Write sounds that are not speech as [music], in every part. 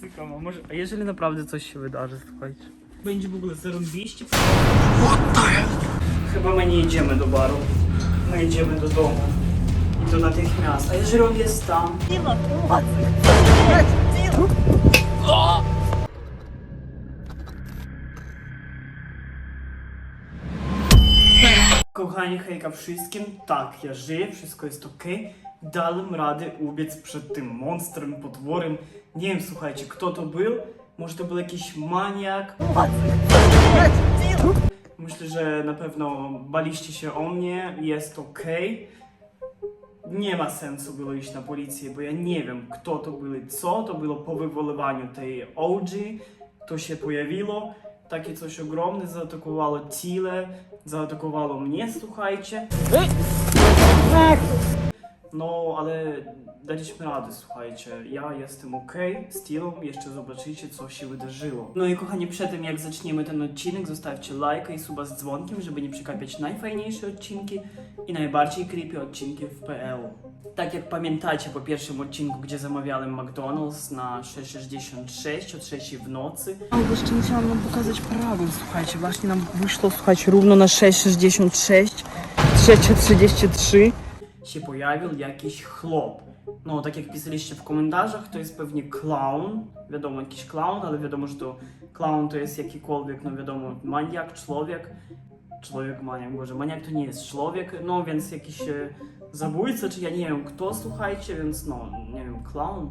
ciekawe, może, a jeżeli naprawdę coś się wydarzy, słuchajcie? Będzie w ogóle zarąbiście. Chyba my nie idziemy do baru. My idziemy do domu. I to natychmiast. A jeżeli on jest tam? Kochani, hejka wszystkim. Tak, ja żyję, wszystko jest ok. Dałem radę ubiec przed tym monstrem, potworem. Nie wiem, słuchajcie, kto to był. Może to był jakiś maniak. Myślę, że na pewno baliście się o mnie, jest ok. Nie ma sensu było iść na policję, bo ja nie wiem, kto to byli, co. To było po wywolowaniu tej OG. To się pojawiło. Takie coś ogromne zaatakowało Tile, zaatakowało mnie, słuchajcie. No, ale daliśmy radę, słuchajcie. Ja jestem ok z Tilą, jeszcze zobaczycie, co się wydarzyło. No i kochani, przed tym jak zaczniemy ten odcinek, zostawcie lajka i suba z dzwonkiem, żeby nie przegapiać najfajniejsze odcinki i najbardziej creepy odcinki w PL. Tak jak pamiętacie po pierwszym odcinku, gdzie zamawiałem McDonald's na 6.66 o 3 w nocy. A jeszcze musiałam nam pokazać prawdę, słuchajcie, właśnie nam wyszło, słuchajcie, równo na 6.66, 3.33 się pojawił jakiś chłop. No, tak jak pisaliście w komentarzach, to jest pewnie clown. Wiadomo, jakiś clown, ale wiadomo, że to clown to jest jakikolwiek, no wiadomo, maniak, człowiek. Człowiek maniak, boże, maniak to nie jest człowiek, no więc jakiś e, zabójca, czy ja nie wiem kto, słuchajcie, więc no, nie wiem, clown.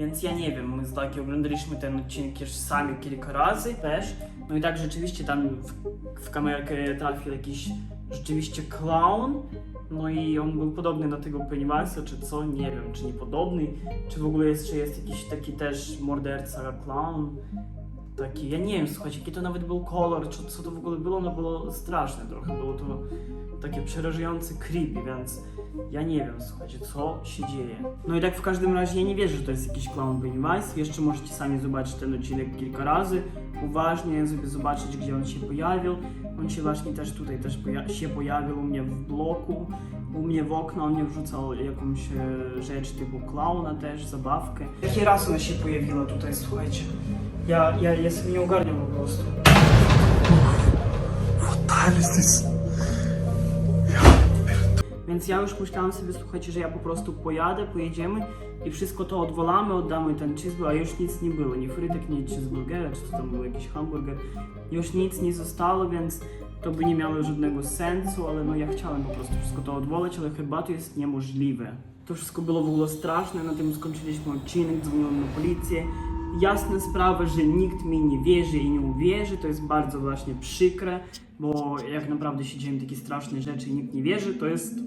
Więc ja nie wiem, my z Laki oglądaliśmy ten odcinek już sami kilka razy też. No i tak rzeczywiście tam w, w kamerkę trafił jakiś rzeczywiście clown. No i on był podobny na tego Pennywise'a, czy co, nie wiem, czy nie podobny, czy w ogóle jeszcze jest jakiś taki też morderca clown. Taki, ja nie wiem, słuchajcie, jaki to nawet był kolor, czy co to w ogóle było, no było straszne trochę, było to takie przerażające creepy, więc ja nie wiem, słuchajcie, co się dzieje. No i tak w każdym razie ja nie wierzę, że to jest jakiś clown Pennywise. Jeszcze możecie sami zobaczyć ten odcinek kilka razy. Uważnie sobie zobaczyć, gdzie on się pojawił. On się właśnie też tutaj też poja się pojawił u mnie w bloku. U mnie w okno on mnie wrzucał jakąś e, rzecz typu klauna też, zabawkę. Jaki raz ona się pojawiła tutaj, słuchajcie. Ja, ja, ja sobie nie ogarniam po prostu. time is this? Więc ja już myślałam sobie, słuchajcie, że ja po prostu pojadę, pojedziemy i wszystko to odwolamy, oddamy ten cheeseburger, a już nic nie było, ni frytek, ni cheeseburgera, czy to tam był jakiś hamburger. Już nic nie zostało, więc to by nie miało żadnego sensu, ale no ja chciałem po prostu wszystko to odwołać, ale chyba to jest niemożliwe. To wszystko było w ogóle straszne, na tym skończyliśmy odcinek, dzwoniłem na policję. Jasna sprawa, że nikt mi nie wierzy i nie uwierzy, to jest bardzo właśnie przykre, bo jak naprawdę się dzieją takie straszne rzeczy i nikt nie wierzy, to jest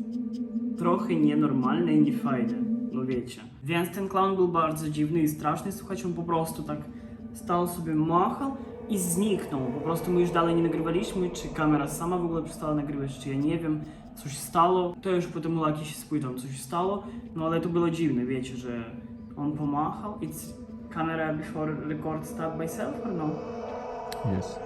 trochę nienormalne i niefajne, no wiecie. Więc ten clown był bardzo dziwny i straszny, słuchajcie, on po prostu tak stał sobie, machał i zniknął. Po prostu my już dalej nie nagrywaliśmy, czy kamera sama w ogóle przestała nagrywać, czy ja nie wiem, coś stało. To już potem Laki się spytał, coś stało, no ale to było dziwne, wiecie, że on pomachał. It's camera before record start by self or no? Yes.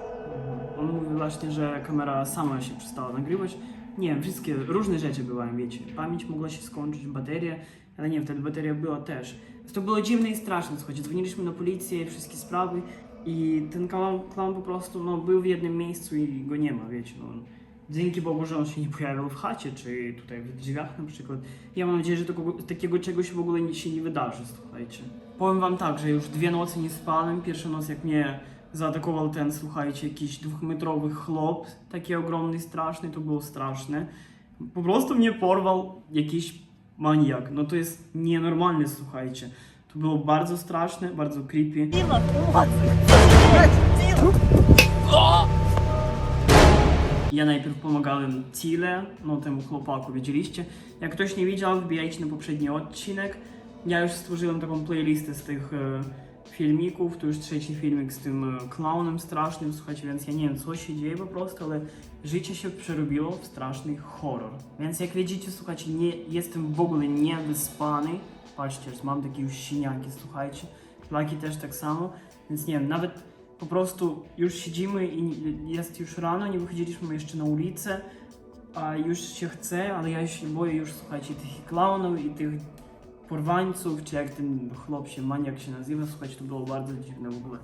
On mówił właśnie, że kamera sama się przestała nagrywać. Nie wiem, wszystkie różne rzeczy były, wiecie. Pamięć mogła się skończyć, bateria, ale nie, wtedy bateria była też. To było dziwne i straszne, słuchajcie. Dzwoniliśmy na policję, wszystkie sprawy i ten clown po prostu no, był w jednym miejscu i go nie ma, wiecie. No. Dzięki Bogu, że on się nie pojawił w chacie, czy tutaj w drzwiach na przykład. Ja mam nadzieję, że takiego, takiego czegoś w ogóle się nie wydarzy, słuchajcie. Powiem wam tak, że już dwie nocy nie spałem. Pierwsza noc jak mnie zaatakował ten, słuchajcie, jakiś dwumetrowy chłop, taki ogromny, straszny, to było straszne. Po prostu mnie porwał jakiś maniak. No to jest nienormalne, słuchajcie. To było bardzo straszne, bardzo creepy. Ja najpierw pomagałem Tile, no temu chłopaku, widzieliście? Jak ktoś nie widział, wbijajcie na poprzedni odcinek. Ja już stworzyłem taką playlistę z tych e, filmików, to już trzeci filmik z tym e, clownem strasznym, słuchajcie, więc ja nie wiem co się dzieje po prostu, ale życie się przerobiło w straszny horror. Więc jak widzicie, słuchajcie, nie, jestem w ogóle niewyspany. Patrzcie, mam takie już siniaki, słuchajcie. Laki też tak samo, więc nie wiem, nawet po prostu już siedzimy i jest już rano, nie wychodziliśmy jeszcze na ulicę, a już się chce, ale я się boję już, słuchajcie, tych klaunów i tych porwańców, czy jak ten chłop się, maniak się nazywa, słuchajcie, to było bardzo dziwne w ogóle.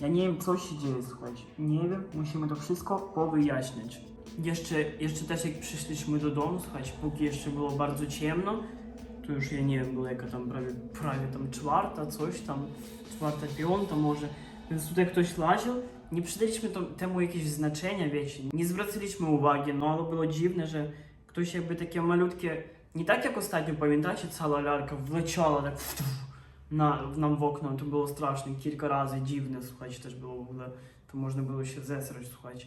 Ja nie wiem, co się dzieje, słuchajcie. Nie wiem, musimy to wszystko powyjaśniać. Jeszcze, jeszcze też jak przyszliśmy do domu, słuchajcie, póki jeszcze było bardzo ciemno, to już ja nie wiem, była jaka tam prawie, prawie tam czwarta, coś tam, czwarta, piąta może. Więc tutaj ktoś laził, nie przydaliśmy to, temu jakieś znaczenia, wiecie, nie zwracaliśmy uwagi, no ale było dziwne, że ktoś jakby takie malutkie, nie tak jak ostatnio, pamiętacie, cała lalka wleciała tak na, nam w okno, to było straszne, kilka razy dziwne, słuchajcie, też było w ogóle, to można było się zesrać, słuchajcie.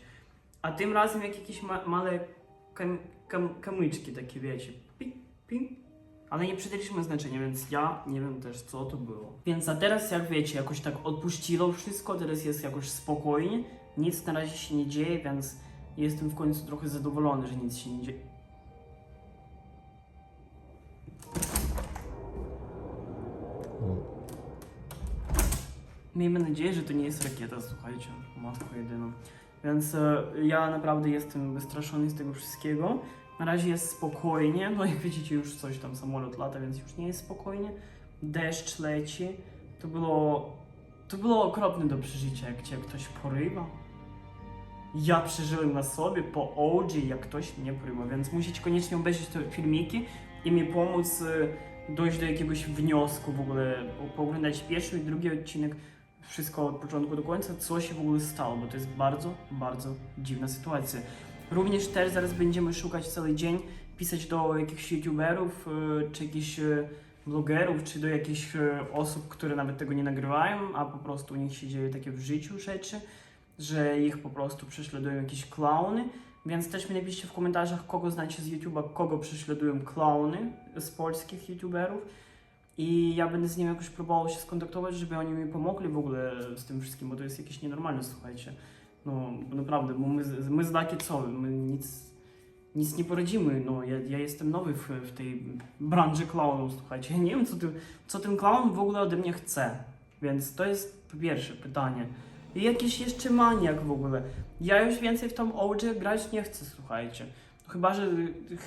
A tym razem jak jakieś ma, małe kam, kam, kamyczki takie, wiecie, ping, ping, ale nie przydaliśmy znaczenia, więc ja nie wiem też co to było. Więc a teraz jak wiecie, jakoś tak odpuściło wszystko, teraz jest jakoś spokojnie, nic na razie się nie dzieje, więc jestem w końcu trochę zadowolony, że nic się nie dzieje. Miejmy nadzieję, że to nie jest rakieta, słuchajcie, matko jedyna. Więc e, ja naprawdę jestem wystraszony z tego wszystkiego. Na razie jest spokojnie, no jak widzicie już coś tam samolot lata, więc już nie jest spokojnie. Deszcz leci. To było, to było okropne do przeżycia, jak cię ktoś porywa. Ja przeżyłem na sobie po OG, jak ktoś mnie porywa, więc musicie koniecznie obejrzeć te filmiki i mi pomóc e, dojść do jakiegoś wniosku w ogóle, pooglądać pierwszy i drugi odcinek, wszystko od początku do końca, co się w ogóle stało, bo to jest bardzo, bardzo dziwna sytuacja. Również też zaraz będziemy szukać cały dzień, pisać do jakichś youtuberów, e, czy jakichś e, vlogerów, czy do jakichś e, osób, które nawet tego nie nagrywają, a po prostu u nich się dzieje takie w życiu rzeczy, że ich po prostu prześladują jakieś klauny. Więc też mi napiszcie w komentarzach, kogo znacie z YouTube'a, kogo prześladują klauny z polskich youtuberów. I ja będę z nimi jakoś próbował się skontaktować, żeby oni mi pomogli w ogóle z tym wszystkim, bo to jest jakieś nienormalne, słuchajcie. No, naprawdę, bo my, z- my z Laki co, my nic, nic nie poradzimy, no, ja, ja jestem nowy w, w tej branży klaunów, słuchajcie, ja nie wiem, co, ty, co ten klaun w ogóle ode mnie chce, więc to jest pierwsze pytanie. I jakiś jeszcze maniak w ogóle. Ja już więcej w tą OG grać nie chcę, słuchajcie. Chyba że,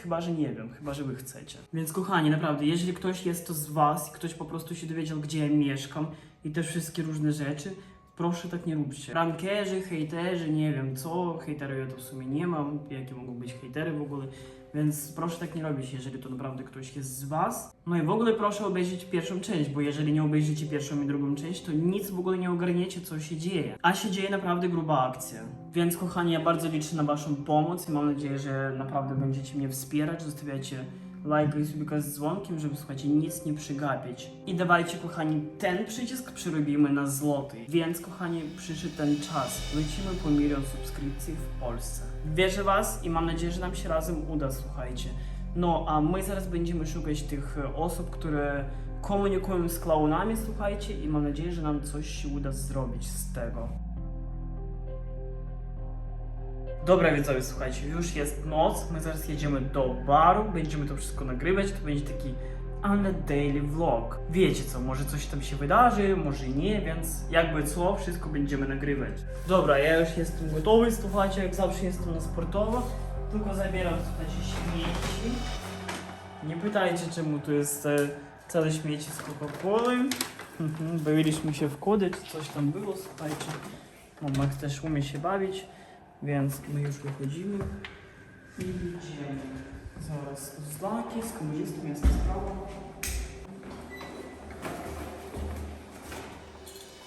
chyba, że nie wiem, chyba, że wy chcecie. Więc kochani, naprawdę, jeżeli ktoś jest to z was ktoś po prostu się dowiedział, gdzie ja mieszkam i te wszystkie różne rzeczy, proszę tak nie róbcie. Rankerzy, hejterzy, nie wiem co, hejterów ja to w sumie nie mam, jakie mogą być hejtery w ogóle, więc proszę tak nie robić, jeżeli to naprawdę ktoś jest z was. No i w ogóle proszę obejrzeć pierwszą część, bo jeżeli nie obejrzycie pierwszą i drugą część, to nic w ogóle nie ogarniecie, co się dzieje. A się dzieje naprawdę gruba akcja. Więc kochani, ja bardzo liczę na waszą pomoc i mam nadzieję, że naprawdę będziecie mnie wspierać, zostawiacie lajka i subika z dzwonkiem, żeby słuchajcie, nic nie przegapić. I dawajcie, kochani, ten przycisk przerobimy na złoty. Więc, kochani, przyszedł ten czas. Lecimy po milion subskrypcji w Polsce. Wierzę was i mam nadzieję, że nam się razem uda, słuchajcie. No, a my zaraz będziemy szukać tych e, osób, które komunikują z klaunami, słuchajcie, i mam nadzieję, że nam coś się uda zrobić z tego. Dobra widzowie, słuchajcie, już jest noc, my zaraz jedziemy do baru, będziemy to wszystko nagrywać, to będzie taki Anna Daily Vlog. Wiecie co, może coś tam się wydarzy, może nie, więc jakby co, wszystko będziemy nagrywać. Dobra, ja już jestem gotowy, słuchajcie, jak zawsze jestem na sportowo, tylko zabieram, słuchajcie, śmieci. Nie pytajcie czemu tu jest e, całe śmieci z Coca-Colą. Mhm, [laughs] Bawiliśmy się w kody, czy coś tam było, słuchajcie. Max też umie się bawić. Więc my już wychodzimy i idziemy. Zaraz znaki z komunistą jest sprawa.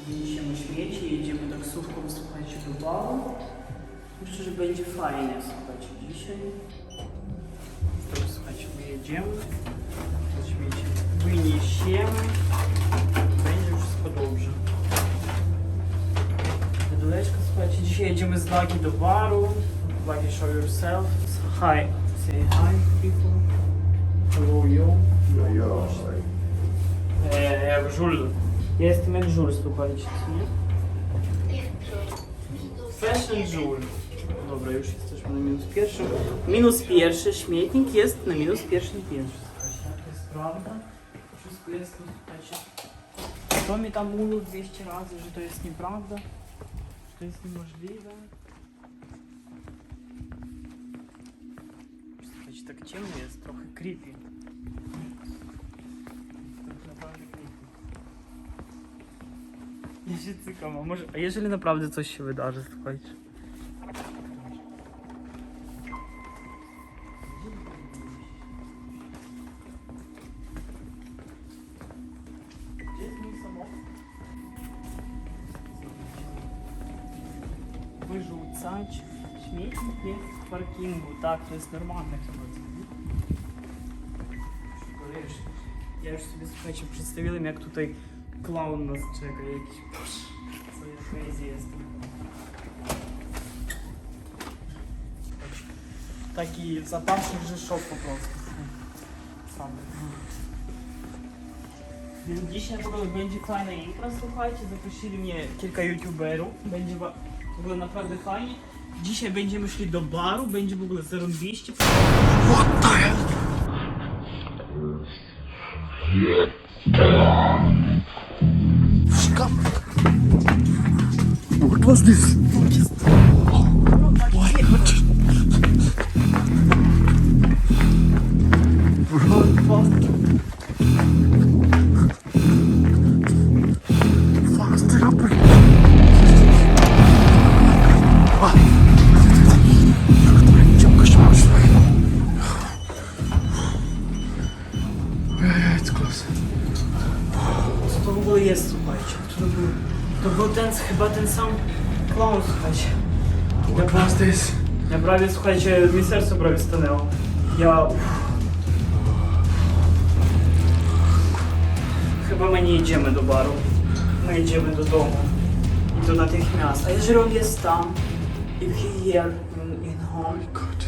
Wyniesiemy śmieci, jedziemy taksówką, słuchajcie, do baru. Myślę, że będzie fajnie, słuchajcie, dzisiaj. To, słuchajcie, my jedziemy. To śmieci wyniesiemy. Będzie wszystko dobrze. Wyduleczka słuchajcie, dzisiaj jedziemy z Lagi do baru. Lagi, show yourself. Hi. Say hi, people. Hello, you. E, jak żul. Ja jestem jak żul, słuchajcie, co nie? Fashion żul. Dobra, już jesteśmy na minus pierwszym. Minus pierwszy, śmietnik jest na minus pierwszym piętrze. Słuchajcie, jak jest prawda? Wszystko jest, no, słuchajcie. Kto mi tam mówił 200 razy, że to jest nieprawda? Że to jest niemożliwe? tak ciemno jest, trochę creepy. Trochę naprawdę creepy. Ja się cykam, a może... A jeżeli Wyrzucać śmietnik jest w parkingu. Tak, to jest normalne chyba. Tylko wiesz, Ja już sobie, słuchajcie, przedstawiłem jak tutaj klaun nas czeka, jakiś boż, co ja crazy jestem. Taki zapatrzny Rzeszów po prostu. Sam. Więc dzisiaj w ogóle będzie fajna impra, w ogóle naprawdę fajnie. Dzisiaj będziemy szli do baru, będzie w ogóle zarąbiście. What was this? To jest, słuchajcie? To był, to był ten, chyba ten sam clown, słuchajcie. What was this? Ja prawie, słuchajcie, mi serce prawie stanęło. Ja... Chyba my nie idziemy do baru. My idziemy do domu. I to natychmiast. A jeżeli on jest tam, if he here in, in home, God.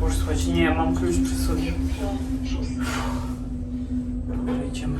Boże, słuchajcie, nie, mam klucz przy sobie. Dobra, idziemy.